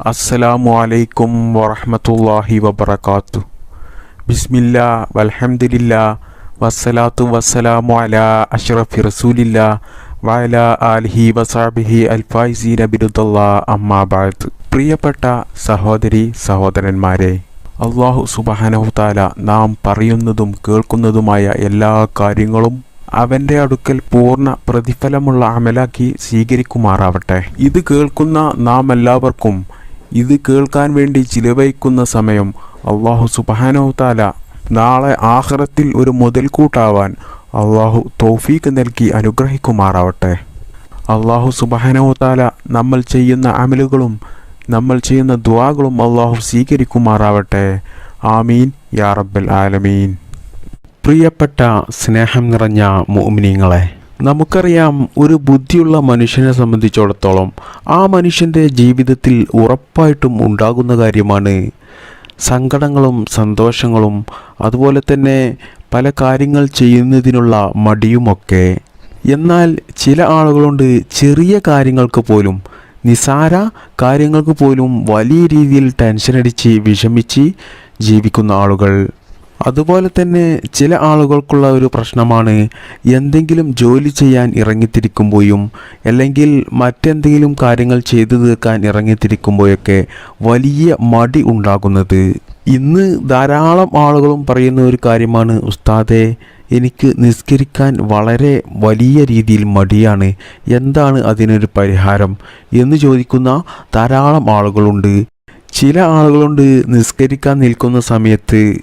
അസ്സലാമു അലൈക്കും വറഹമത്തല്ലാഹി വബർക്കാത്തു ബിസ്മില്ല വൽഹംദുലില്ല വസ്സലാത്തു വസ്സലാമു അല അഷ്റഫി റസൂലില്ല വയല ആലിഹി വസാബിഹി അൽഫായിസീന അമ്മാ അമ്മാബാദ് പ്രിയപ്പെട്ട സഹോദരി സഹോദരന്മാരെ അള്ളാഹു സുബാനഹുതാല നാം പറയുന്നതും കേൾക്കുന്നതുമായ എല്ലാ കാര്യങ്ങളും അവന്റെ അടുക്കൽ പൂർണ പ്രതിഫലമുള്ള അമലാക്കി സ്വീകരിക്കുമാറാവട്ടെ. ഇത് കേൾക്കുന്ന നാം എല്ലാവർക്കും ഇത് കേൾക്കാൻ വേണ്ടി ചിലവഴിക്കുന്ന സമയം അള്ളാഹു സുബാനഹുതാല നാളെ ആഹ്റത്തിൽ ഒരു മുതൽക്കൂട്ടാവാൻ അള്ളാഹു തൗഫീക്ക് നൽകി അനുഗ്രഹിക്കുമാറാവട്ടെ. അള്ളാഹു സുബാനഹുതാല നമ്മൾ ചെയ്യുന്ന അമലുകളും നമ്മൾ ചെയ്യുന്ന ദ്വാകളും അള്ളാഹു സ്വീകരിക്കുമാറാവട്ടെ. ആമീൻ. യാ റബ്ബൽ ആലമീൻ. പ്രിയപ്പെട്ട സ്നേഹം നിറഞ്ഞ മോമിനിങ്ങളെ നമുക്കറിയാം ഒരു ബുദ്ധിയുള്ള മനുഷ്യനെ സംബന്ധിച്ചിടത്തോളം ആ മനുഷ്യന്റെ ജീവിതത്തിൽ ഉറപ്പായിട്ടും ഉണ്ടാകുന്ന കാര്യമാണ് സങ്കടങ്ങളും സന്തോഷങ്ങളും അതുപോലെ തന്നെ പല കാര്യങ്ങൾ ചെയ്യുന്നതിനുള്ള മടിയുമൊക്കെ. എന്നാൽ ചില ആളുകളുണ്ട് ചെറിയ കാര്യങ്ങൾക്ക് പോലും നിസാര കാര്യങ്ങൾക്ക് പോലും വലിയ രീതിയിൽ ടെൻഷനടിച്ച് വിഷമിച്ച് ജീവിക്കുന്ന ആളുകൾ. അതുപോലെ തന്നെ ചില ആളുകൾക്കുള്ള ഒരു പ്രശ്നമാണ് എന്തെങ്കിലും ജോലി ചെയ്യാൻ ഇറങ്ങിത്തിരിക്കുമ്പോഴും അല്ലെങ്കിൽ മറ്റെന്തെങ്കിലും കാര്യങ്ങൾ ചെയ്തു തീർക്കാൻ ഇറങ്ങിത്തിരിക്കുമ്പോഴൊക്കെ വലിയ മടി ഉണ്ടാകുന്നത്. ഇന്ന് ധാരാളം ആളുകളും പറയുന്ന ഒരു കാര്യമാണ് ഉസ്താദെ എനിക്ക് നിസ്കരിക്കാൻ വളരെ വലിയ രീതിയിൽ മടിയാണ്. എന്താണ് അതിനൊരു പരിഹാരം? എന്ന് ചോദിക്കുന്ന ധാരാളം ആളുകളുണ്ട്. ചില ആളുകളുണ്ട് നിസ്കരിക്കാൻ നിൽക്കുന്ന സമയത്ത്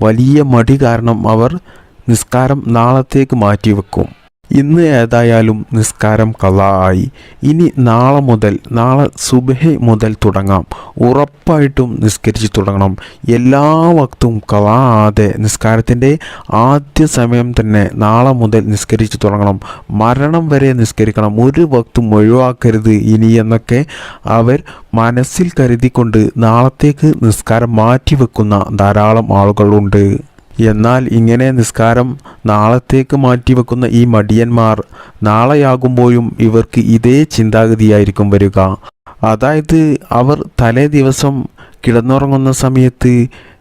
വലിയ മടി കാരണം അവർ നിസ്കാരം നാളത്തേക്ക് മാറ്റിവെക്കും. ഇന്ന് ഏതായാലും നിസ്കാരം കല ആയി ഇനി നാളെ മുതൽ നാളെ സുബഹ മുതൽ തുടങ്ങാം. ഉറപ്പായിട്ടും നിസ്കരിച്ച് തുടങ്ങണം. എല്ലാ വക്തും കല ആതെ നിസ്കാരത്തിന്റെ ആദ്യ സമയം തന്നെ നാളെ മുതൽ നിസ്കരിച്ച് തുടങ്ങണം. മരണം വരെ നിസ്കരിക്കണം. ഒരു വക്തും ഒഴിവാക്കരുത് ഇനി എന്നൊക്കെ അവർ മനസ്സിൽ കരുതിക്കൊണ്ട് നാളത്തേക്ക് നിസ്കാരം മാറ്റിവെക്കുന്ന ധാരാളം ആളുകളുണ്ട്. എന്നാൽ ഇങ്ങനെ നിസ്കാരം നാളത്തേക്ക് മാറ്റിവെക്കുന്ന ഈ മടിയന്മാർ നാളെയാകുമ്പോഴും ഇവർക്ക് ഇതേ ചിന്താഗതിയായിരിക്കും വരിക. അതായത് അവർ തലേ ദിവസം കിടന്നുറങ്ങുന്ന സമയത്ത്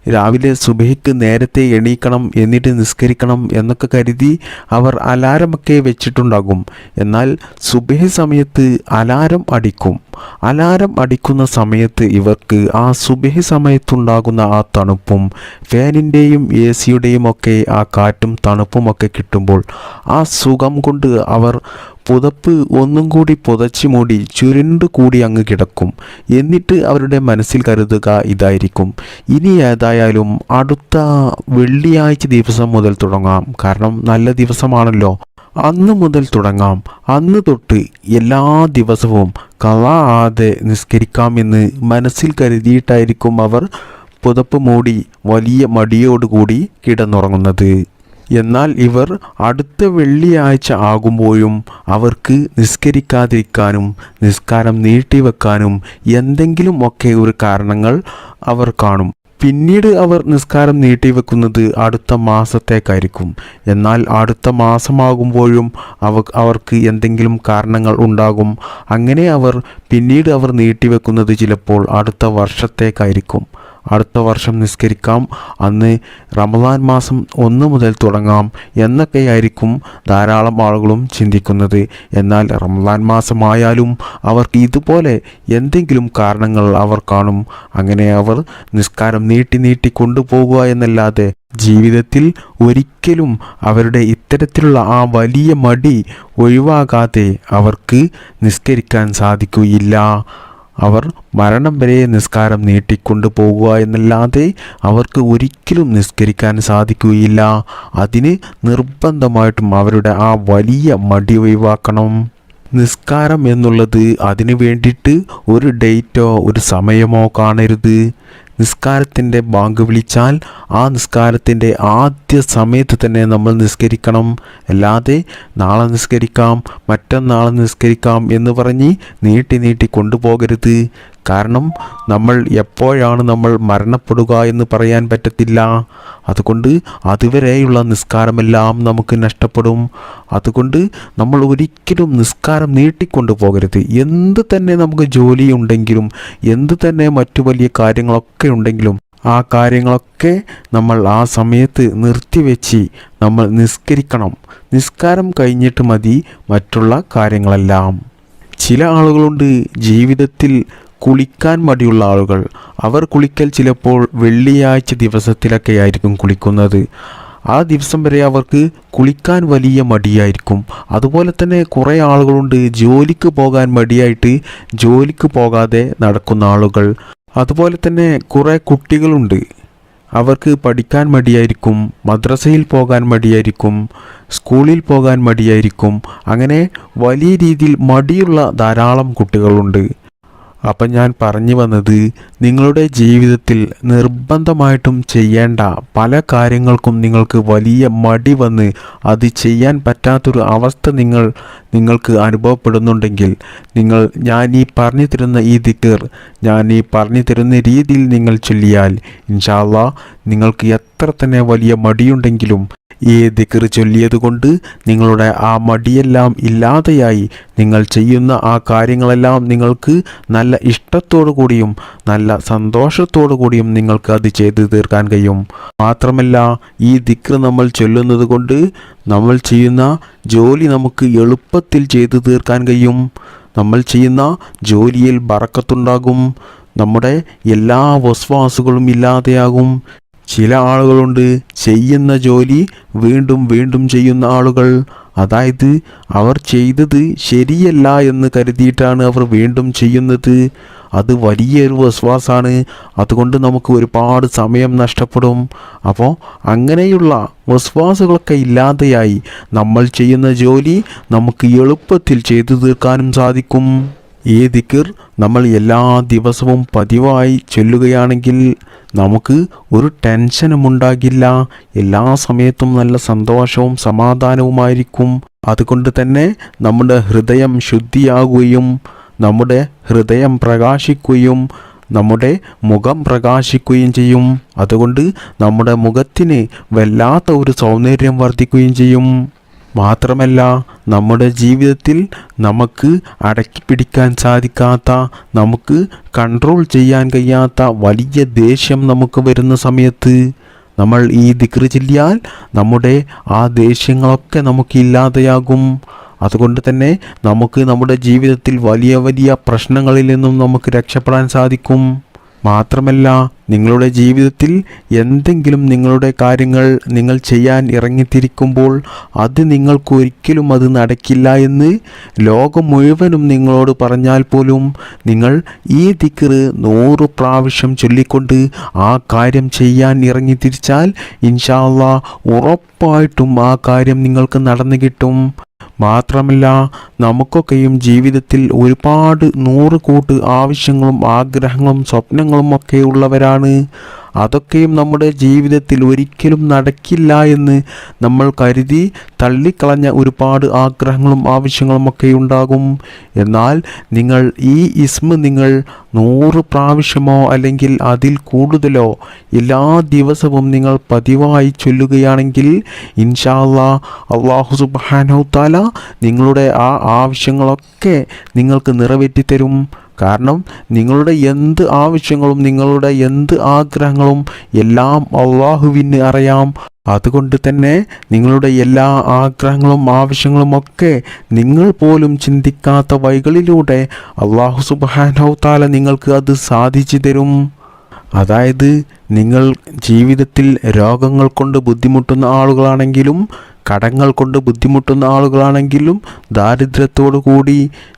രാവിലെ സുബഹിക്ക് നേരത്തെ എണീക്കണം എന്നിട്ട് നിസ്കരിക്കണം എന്നൊക്കെ കരുതി അവർ അലാരമൊക്കെ വെച്ചിട്ടുണ്ടാകും. എന്നാൽ സുബഹി സമയത്ത് അലാരം അടിക്കും. അലാരം അടിക്കുന്ന സമയത്ത് ഇവർക്ക് ആ സുബഹി സമയത്തുണ്ടാകുന്ന ആ തണുപ്പും ഫാനിന്റെയും എ സിയുടെയും ഒക്കെ ആ കാറ്റും തണുപ്പുമൊക്കെ കിട്ടുമ്പോൾ ആ സുഖം കൊണ്ട് അവർ പുതപ്പ് ഒന്നും കൂടി പുതച്ചു മൂടി ചുരുണ്ടു കൂടി അങ്ങ് കിടക്കും. എന്നിട്ട് അവരുടെ മനസ്സിൽ കരുതുക ഇതായിരിക്കും. ഇനി ഏതായാലും അടുത്ത വെള്ളിയാഴ്ച ദിവസം മുതൽ തുടങ്ങാം. കാരണം നല്ല ദിവസമാണല്ലോ. അന്ന് മുതൽ തുടങ്ങാം. അന്ന് തൊട്ട് എല്ലാ ദിവസവും കള ആതെ നിസ്കരിക്കാമെന്ന് മനസ്സിൽ കരുതിയിട്ടായിരിക്കും അവർ പുതപ്പ് മൂടി വലിയ മടിയോടുകൂടി കിടന്നുറങ്ങുന്നത്. എന്നാൽ ഇവർ അടുത്ത വെള്ളിയാഴ്ച ആകുമ്പോഴും അവർക്ക് നിസ്കരിക്കാതിരിക്കാനും നിസ്കാരം നീട്ടിവെക്കാനും എന്തെങ്കിലും ഒക്കെ ഒരു കാരണങ്ങൾ അവർ കാണും. പിന്നീട് അവർ നിസ്കാരം നീട്ടിവെക്കുന്നത് അടുത്ത മാസത്തേക്കായിരിക്കും. എന്നാൽ അടുത്ത മാസമാകുമ്പോഴും അവ അവർക്ക് എന്തെങ്കിലും കാരണങ്ങൾ ഉണ്ടാകും. അങ്ങനെ അവർ പിന്നീട് അവർ നീട്ടിവെക്കുന്നത് ചിലപ്പോൾ അടുത്ത വർഷത്തേക്കായിരിക്കും. അടുത്ത വർഷം നിസ്കരിക്കാം. അന്ന് റമദാൻ മാസം ഒന്ന് മുതൽ തുടങ്ങാം എന്നൊക്കെയായിരിക്കും ധാരാളം ആളുകളും ചിന്തിക്കുന്നത്. എന്നാൽ റമദാൻ മാസമായാലും അവർക്ക് ഇതുപോലെ എന്തെങ്കിലും കാരണങ്ങൾ അവർ കാണും. അങ്ങനെ അവർ നിസ്കാരം നീട്ടി നീട്ടി കൊണ്ടുപോകുക എന്നല്ലാതെ ജീവിതത്തിൽ ഒരിക്കലും അവരുടെ ഇത്തരത്തിലുള്ള ആ വലിയ മടി ഒഴിവാകാതെ അവർക്ക് നിസ്കരിക്കാൻ സാധിക്കുകയില്ല. അവർ മരണം വരെ നിസ്കാരം നീട്ടിക്കൊണ്ടു പോകുക എന്നല്ലാതെ അവർക്ക് ഒരിക്കലും നിസ്കരിക്കാൻ സാധിക്കുകയില്ല. അതിന് നിർബന്ധമായിട്ടും അവരുടെ ആ വലിയ മടി ഒഴിവാക്കണം. നിസ്കാരം എന്നുള്ളത് അതിനു വേണ്ടിയിട്ട് ഒരു ഡേറ്റോ ഒരു സമയമോ കാണരുത്. നിസ്കാരത്തിന്റെ ബാങ്ക് വിളിച്ചാൽ ആ നിസ്കാരത്തിന്റെ ആദ്യ സമയത്ത് തന്നെ നമ്മൾ നിസ്കരിക്കണം. അല്ലാതെ നാളെ നിസ്കരിക്കാം മറ്റന്നാളെ നിസ്കരിക്കാം എന്ന് പറഞ്ഞ് നീട്ടി നീട്ടി കൊണ്ടുപോകരുത്. കാരണം നമ്മൾ എപ്പോഴാണ് നമ്മൾ മരണപ്പെടുക എന്ന് പറയാൻ പറ്റത്തില്ല. അതുകൊണ്ട് അതുവരെയുള്ള നിസ്കാരമെല്ലാം നമുക്ക് നഷ്ടപ്പെടും. അതുകൊണ്ട് നമ്മൾ ഒരിക്കലും നിസ്കാരം നീട്ടിക്കൊണ്ടു പോകരുത് എന്ത് തന്നെ നമുക്ക് ജോലി ഉണ്ടെങ്കിലും എന്ത് തന്നെ മറ്റു വലിയ കാര്യങ്ങളൊക്കെ ഉണ്ടെങ്കിലും ആ കാര്യങ്ങളൊക്കെ നമ്മൾ ആ സമയത്ത് നിർത്തിവെച്ച് നമ്മൾ നിസ്കരിക്കണം. നിസ്കാരം കഴിഞ്ഞിട്ട് മതി മറ്റുള്ള കാര്യങ്ങളെല്ലാം. ചില ആളുകളുണ്ട് ജീവിതത്തിൽ കുളിക്കാൻ മടിയുള്ള ആളുകൾ. അവർ കുളിക്കൽ ചിലപ്പോൾ വെള്ളിയാഴ്ച ദിവസത്തിലൊക്കെ ആയിരിക്കും കുളിക്കുന്നത്. ആ ദിവസം വരെ അവർക്ക് കുളിക്കാൻ വലിയ മടിയായിരിക്കും. അതുപോലെ തന്നെ കുറേ ആളുകളുണ്ട് ജോലിക്ക് പോകാൻ മടിയായിട്ട് ജോലിക്ക് പോകാതെ നടക്കുന്ന ആളുകൾ. അതുപോലെ തന്നെ കുറേ കുട്ടികളുണ്ട്. അവർക്ക് പഠിക്കാൻ മടിയായിരിക്കും മദ്രസയിൽ പോകാൻ മടിയായിരിക്കും സ്കൂളിൽ പോകാൻ മടിയായിരിക്കും. അങ്ങനെ വലിയ രീതിയിൽ മടിയുള്ള ധാരാളം കുട്ടികളുണ്ട്. അപ്പം ഞാൻ പറഞ്ഞു വന്നത് നിങ്ങളുടെ ജീവിതത്തിൽ നിർബന്ധമായിട്ടും ചെയ്യേണ്ട പല കാര്യങ്ങൾക്കും നിങ്ങൾക്ക് വലിയ മടി വന്ന് അത് ചെയ്യാൻ പറ്റാത്തൊരു അവസ്ഥ നിങ്ങൾ നിങ്ങൾക്ക് അനുഭവപ്പെടുന്നുണ്ടെങ്കിൽ നിങ്ങൾ ഞാൻ ഈ പറഞ്ഞു തരുന്ന ഈ ദിക്കർ ഞാൻ ഈ പറഞ്ഞു തരുന്ന രീതിയിൽ നിങ്ങൾ ചൊല്ലിയാൽ ഇൻഷാല്ല നിങ്ങൾക്ക് എത്ര തന്നെ വലിയ മടിയുണ്ടെങ്കിലും ഈ ദിക്കർ ചൊല്ലിയതുകൊണ്ട് നിങ്ങളുടെ ആ മടിയെല്ലാം ഇല്ലാതെയായി നിങ്ങൾ ചെയ്യുന്ന ആ കാര്യങ്ങളെല്ലാം നിങ്ങൾക്ക് നല്ല ഇഷ്ടത്തോടു കൂടിയും നല്ല സന്തോഷത്തോടു കൂടിയും നിങ്ങൾക്ക് അത് ചെയ്തു തീർക്കാൻ കഴിയും. മാത്രമല്ല ഈ ദിക്ർ നമ്മൾ ചൊല്ലുന്നത് കൊണ്ട് നമ്മൾ ചെയ്യുന്ന ജോലി നമുക്ക് എളുപ്പത്തിൽ ചെയ്തു തീർക്കാൻ കഴിയും. നമ്മൾ ചെയ്യുന്ന ജോലിയിൽ ബറക്കത്തുണ്ടാകും. നമ്മുടെ എല്ലാ വസ്വാസുകളും ഇല്ലാതെയാകും. ചില ആളുകളുണ്ട് ചെയ്യുന്ന ജോലി വീണ്ടും വീണ്ടും ചെയ്യുന്ന ആളുകൾ. അതായത് അവർ ചെയ്തത് ശരിയല്ല എന്ന് കരുതിയിട്ടാണ് അവർ വീണ്ടും ചെയ്യുന്നത്. അത് വലിയൊരു വിശ്വാസമാണ്. അതുകൊണ്ട് നമുക്ക് ഒരുപാട് സമയം നഷ്ടപ്പെടും. അപ്പോൾ അങ്ങനെയുള്ള വിശ്വാസങ്ങളൊക്കെ ഇല്ലാതെയായി നമ്മൾ ചെയ്യുന്ന ജോലി നമുക്ക് എളുപ്പത്തിൽ ചെയ്തു തീർക്കാനും സാധിക്കും. ഈ ദിക്കിർ നമ്മൾ എല്ലാ ദിവസവും പതിവായി ചൊല്ലുകയാണെങ്കിൽ നമുക്ക് ഒരു ടെൻഷനും ഉണ്ടാകില്ല എല്ലാ സമയത്തും നല്ല സന്തോഷവും സമാധാനവുമായിരിക്കും. അതുകൊണ്ട് തന്നെ നമ്മുടെ ഹൃദയം ശുദ്ധിയാകുകയും നമ്മുടെ ഹൃദയം പ്രകാശിക്കുകയും നമ്മുടെ മുഖം പ്രകാശിക്കുകയും ചെയ്യും. അതുകൊണ്ട് നമ്മുടെ മുഖത്തിന് വല്ലാത്ത ഒരു സൗന്ദര്യം വർദ്ധിക്കുകയും ചെയ്യും. മാത്രമല്ല നമ്മുടെ ജീവിതത്തിൽ നമുക്ക് അടക്കി പിടിക്കാൻ സാധിക്കാത്ത നമുക്ക് കൺട്രോൾ ചെയ്യാൻ കഴിയാത്ത വലിയ ദേഷ്യം നമുക്ക് വരുന്ന സമയത്ത് നമ്മൾ ഈ ദിക്റ് ചൊല്ലിയാൽ നമ്മുടെ ആ ദേഷ്യങ്ങളൊക്കെ നമുക്ക് ഇല്ലാതെയാകും. അതുകൊണ്ട് തന്നെ നമുക്ക് നമ്മുടെ ജീവിതത്തിൽ വലിയ വലിയ പ്രശ്നങ്ങളിൽ നിന്നും നമുക്ക് രക്ഷപ്പെടാൻ സാധിക്കും. മാത്രമല്ല നിങ്ങളുടെ ജീവിതത്തിൽ എന്തെങ്കിലും നിങ്ങളുടെ കാര്യങ്ങൾ നിങ്ങൾ ചെയ്യാൻ ഇറങ്ങിത്തിരിക്കുമ്പോൾ അത് നിങ്ങൾക്കൊരിക്കലും അത് നടക്കില്ല എന്ന് ലോകം മുഴുവനും നിങ്ങളോട് പറഞ്ഞാൽ പോലും നിങ്ങൾ ഈ ദിക്കറ് നൂറ് പ്രാവശ്യം ചൊല്ലിക്കൊണ്ട് ആ കാര്യം ചെയ്യാൻ ഇറങ്ങിത്തിരിച്ചാൽ ഇൻഷാല്ല ഉറപ്പായിട്ടും ആ കാര്യം നിങ്ങൾക്ക് നടന്നു കിട്ടും. മാത്രമല്ല നമുക്കൊക്കെയും ജീവിതത്തിൽ ഒരുപാട് നൂറ് കൂട്ട് ആവശ്യങ്ങളും ആഗ്രഹങ്ങളും സ്വപ്നങ്ങളും ഒക്കെ ഉള്ളവരാണ്. അതൊക്കെയും നമ്മുടെ ജീവിതത്തിൽ ഒരിക്കലും നടക്കില്ല എന്ന് നമ്മൾ കരുതി തള്ളിക്കളഞ്ഞ ഒരുപാട് ആഗ്രഹങ്ങളും ആവശ്യങ്ങളും ഒക്കെ ഉണ്ടാകും. എന്നാൽ നിങ്ങൾ ഈ ഇസ്മ നിങ്ങൾ നൂറ് പ്രാവശ്യമോ അല്ലെങ്കിൽ അതിൽ കൂടുതലോ എല്ലാ ദിവസവും നിങ്ങൾ പതിവായി ചൊല്ലുകയാണെങ്കിൽ ഇൻഷാല്ല അള്ളാഹു സുബാനോ താല നിങ്ങളുടെ ആ ആവശ്യങ്ങളൊക്കെ നിങ്ങൾക്ക് നിറവേറ്റിത്തരും. കാരണം നിങ്ങളുടെ എന്ത് ആവശ്യങ്ങളും നിങ്ങളുടെ എന്ത് ആഗ്രഹങ്ങളും എല്ലാം അള്ളാഹുവിന് അറിയാം. അതുകൊണ്ട് തന്നെ നിങ്ങളുടെ എല്ലാ ആഗ്രഹങ്ങളും ആവശ്യങ്ങളും ഒക്കെ നിങ്ങൾ പോലും ചിന്തിക്കാത്ത വഴികളിലൂടെ അള്ളാഹു സുബാനോ താല നിങ്ങൾക്ക് അത് സാധിച്ചു തരും. അതായത് നിങ്ങൾ ജീവിതത്തിൽ രോഗങ്ങൾ കൊണ്ട് ബുദ്ധിമുട്ടുന്ന ആളുകളാണെങ്കിലും കടങ്ങൾ കൊണ്ട് ബുദ്ധിമുട്ടുന്ന ആളുകളാണെങ്കിലും ദാരിദ്ര്യത്തോടു കൂടി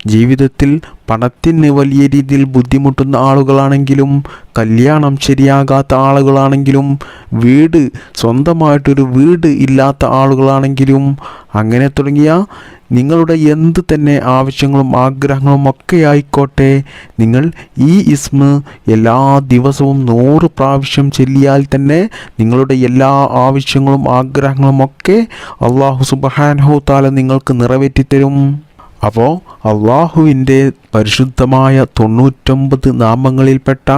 ജീവിതത്തിൽ പണത്തിന് വലിയ രീതിയിൽ ബുദ്ധിമുട്ടുന്ന ആളുകളാണെങ്കിലും കല്യാണം ശരിയാകാത്ത ആളുകളാണെങ്കിലും വീട് സ്വന്തമായിട്ടൊരു വീട് ഇല്ലാത്ത ആളുകളാണെങ്കിലും അങ്ങനെ തുടങ്ങിയ നിങ്ങളുടെ എന്ത് തന്നെ ആവശ്യങ്ങളും ആഗ്രഹങ്ങളും ഒക്കെ ആയിക്കോട്ടെ നിങ്ങൾ ഈ ഇസ്മ എല്ലാ ദിവസവും നൂറ് പ്രാവശ്യം ചെല്ലിയാൽ തന്നെ നിങ്ങളുടെ എല്ലാ ആവശ്യങ്ങളും ആഗ്രഹങ്ങളും ഒക്കെ അള്ളാഹു സുബഹാൻഹു താല നിങ്ങൾക്ക് നിറവേറ്റിത്തരും. അപ്പോൾ അള്ളാഹുവിന്റെ പരിശുദ്ധമായ തൊണ്ണൂറ്റൊമ്പത് നാമങ്ങളിൽപ്പെട്ട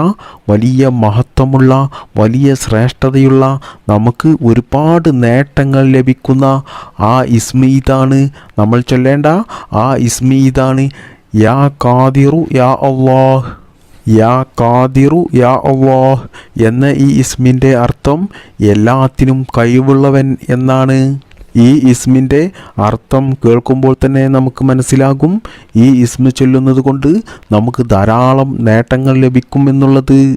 വലിയ മഹത്വമുള്ള വലിയ ശ്രേഷ്ഠതയുള്ള നമുക്ക് ഒരുപാട് നേട്ടങ്ങൾ ലഭിക്കുന്ന ആ ഇസ്മീതാണ് നമ്മൾ ചൊല്ലേണ്ട. ആ ഇസ്മീതാണ് യാ കാതിറു യാ അള്ളാഹ് യാ കാതിറു യാ അള്ളാഹ് എന്ന ഈ ഇസ്മിന്റെ അർത്ഥം എല്ലാത്തിനും കഴിവുള്ളവൻ എന്നാണ്. ഈ ഇസ്മിന്റെ അർത്ഥം കേൾക്കുമ്പോൾ തന്നെ നമുക്ക് മനസ്സിലാകും. ഈ ഇസ്മ ചൊല്ലുന്നത് കൊണ്ട് നമുക്ക് ധാരാളം നേട്ടങ്ങൾ ലഭിക്കും എന്നുള്ളത്.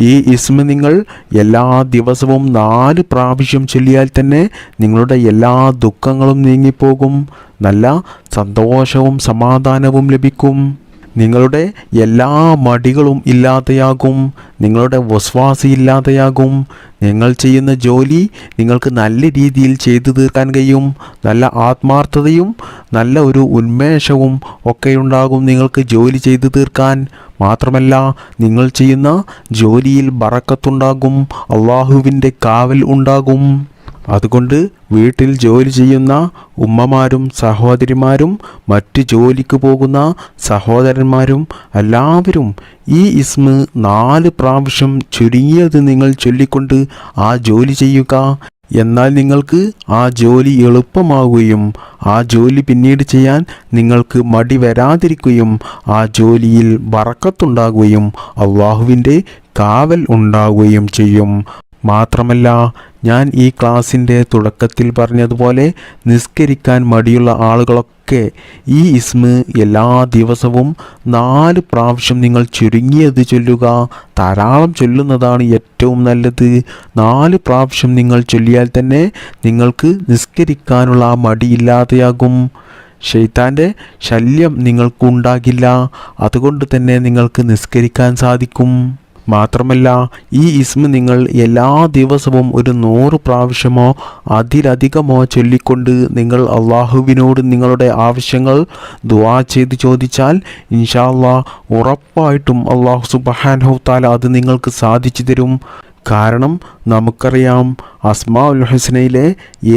ഈ ഇസ്മ നിങ്ങൾ എല്ലാ ദിവസവും നാല് പ്രാവശ്യം ചൊല്ലിയാൽ തന്നെ നിങ്ങളുടെ എല്ലാ ദുഃഖങ്ങളും നീങ്ങിപ്പോകും. നല്ല സന്തോഷവും സമാധാനവും ലഭിക്കും. നിങ്ങളുടെ എല്ലാ മടികളും ഇല്ലാതെയാകും നിങ്ങളുടെ വസ്വാസി ഇല്ലാതെയാകും. നിങ്ങൾ ചെയ്യുന്ന ജോലി നിങ്ങൾക്ക് നല്ല രീതിയിൽ ചെയ്തു തീർക്കാൻ കഴിയും. നല്ല ആത്മാർത്ഥതയും നല്ല ഒരു ഉന്മേഷവും ഒക്കെ ഉണ്ടാകും നിങ്ങൾക്ക് ജോലി ചെയ്തു തീർക്കാൻ. മാത്രമല്ല നിങ്ങൾ ചെയ്യുന്ന ജോലിയിൽ ബറക്കത്തുണ്ടാകും അള്ളാഹുവിന്റെ കാവൽ ഉണ്ടാകും. അതുകൊണ്ട് വീട്ടിൽ ജോലി ചെയ്യുന്ന ഉമ്മമാരും സഹോദരിമാരും മറ്റ് ജോലിക്ക് പോകുന്ന സഹോദരന്മാരും എല്ലാവരും ഈ ഇസ്മ നാല് പ്രാവശ്യം ചുരുങ്ങിയത് നിങ്ങൾ ചൊല്ലിക്കൊണ്ട് ആ ജോലി ചെയ്യുക. എന്നാൽ നിങ്ങൾക്ക് ആ ജോലി എളുപ്പമാവുകയും ആ ജോലി പിന്നീട് ചെയ്യാൻ നിങ്ങൾക്ക് മടി വരാതിരിക്കുകയും ആ ജോലിയിൽ വറക്കത്തുണ്ടാകുകയും അള്ളാഹുവിന്റെ കാവൽ ഉണ്ടാവുകയും ചെയ്യും. മാത്രമല്ല ഞാൻ ഈ ക്ലാസ്സിന്റെ തുടക്കത്തിൽ പറഞ്ഞതുപോലെ നിസ്കരിക്കാൻ മടിയുള്ള ആളുകളൊക്കെ ഈ ഇസ്മ എല്ലാ ദിവസവും നാല് പ്രാവശ്യം നിങ്ങൾ ചുരുങ്ങിയത് ചൊല്ലുക ധാരാളം ചൊല്ലുന്നതാണ് ഏറ്റവും നല്ലത്. നാല് പ്രാവശ്യം നിങ്ങൾ ചൊല്ലിയാൽ തന്നെ നിങ്ങൾക്ക് നിസ്കരിക്കാനുള്ള ആ മടിയില്ലാതെയാകും ഷെയ്ത്താന്റെ ശല്യം നിങ്ങൾക്കുണ്ടാകില്ല അതുകൊണ്ട് തന്നെ നിങ്ങൾക്ക് നിസ്കരിക്കാൻ സാധിക്കും. മാത്രമല്ല ഈ ഇസ്മ നിങ്ങൾ എല്ലാ ദിവസവും ഒരു നൂറ് പ്രാവശ്യമോ അതിലധികമോ ചൊല്ലിക്കൊണ്ട് നിങ്ങൾ അള്ളാഹുവിനോട് നിങ്ങളുടെ ആവശ്യങ്ങൾ ദുവാ ചെയ്ത് ചോദിച്ചാൽ ഇൻഷാ അള്ളാ ഉറപ്പായിട്ടും അള്ളാഹു സുബഹാൻഹു താല അത് നിങ്ങൾക്ക് സാധിച്ചു തരും. കാരണം നമുക്കറിയാം അസ്മാ ഉൽ ഹുസ്നയിലെ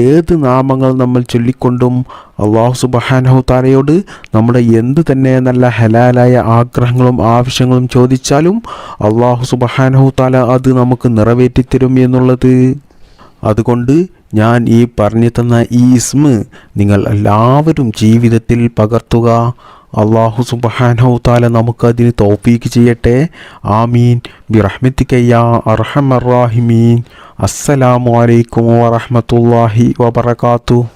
ഏത് നാമങ്ങൾ നമ്മൾ ചൊല്ലിക്കൊണ്ടും അള്ളാഹു സുബഹാനഹു താലയോട് നമ്മുടെ എന്ത് തന്നെ നല്ല ഹലാലായ ആഗ്രഹങ്ങളും ആവശ്യങ്ങളും ചോദിച്ചാലും അള്ളാഹു സുബഹാനഹു താല അത് നമുക്ക് നിറവേറ്റിത്തരും എന്നുള്ളത്. അതുകൊണ്ട് ഞാൻ ഈ പറഞ്ഞു തന്ന ഈ ഇസ്മ നിങ്ങൾ എല്ലാവരും ജീവിതത്തിൽ പകർത്തുക. അള്ളാഹു താല നമുക്കതിന് തോഫീക്ക് ചെയ്യട്ടെ. ആമീൻ. ബിറഹ്മത്തിക്കയ്യ അർഹമറാഹിമീൻ അസ്സലാമു അലൈക്കും വറഹമത്തല്ലാഹി വബർക്കാത്തു